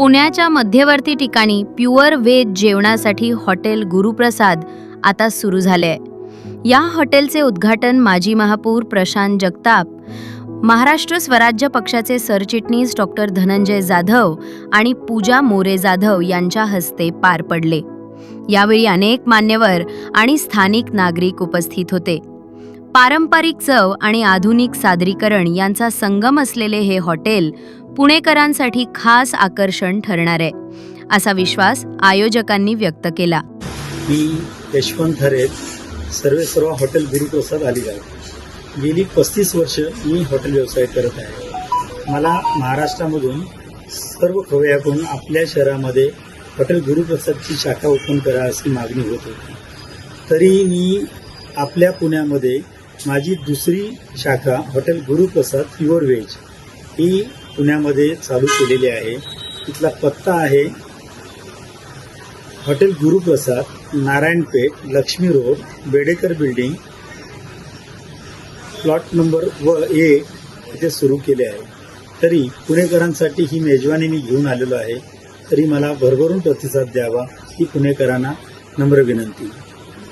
पुण्याच्या मध्यवर्ती ठिकाणी प्युअर व्हेज जेवणासाठी हॉटेल गुरुप्रसाद आता सुरू झाले या हॉटेलचे उद्घाटन माजी महापौर प्रशांत जगताप महाराष्ट्र स्वराज्य पक्षाचे सरचिटणीस डॉक्टर धनंजय जाधव आणि पूजा मोरे जाधव यांच्या हस्ते पार पडले. यावेळी अनेक मान्यवर आणि स्थानिक नागरिक उपस्थित होते. पारंपरिक चव आणि आधुनिक सादरीकरण यांचा संगम असलेले हे हॉटेल पुणेकरांसाठी खास आकर्षण ठरणार आहे असा विश्वास आयोजकांनी व्यक्त केला. मी यशवंत हरेत सर्वे सर्व हॉटेल गुरुप्रसाद अलिबाग गेली पस्तीस वर्ष मी हॉटेल व्यवसाय करत आहे. मला महाराष्ट्रामधून सर्व खवय्याकडून आपल्या शहरामध्ये हॉटेल गुरुप्रसादची शाखा ओपन करा अशी मागणी होत होती. तरी मी आपल्या पुण्यामध्ये माझी दुसरी शाखा हॉटेल गुरुप्रसाद प्युअर व्हेज ही पुण्यामध्ये चालू केलेली आहे. तिथला पत्ता आहे hotel Guruprasad Narayanpeth Laxmi road Bedekar building. Plot number व ए इथे सुरू केले आहे. तरी पुणेकरांसाठी ही मेजवानी मी घेऊन आलेलो आहे. तरी मला भरभरून प्रतिसाद द्यावा ही पुणेकरांना नम्र विनंती.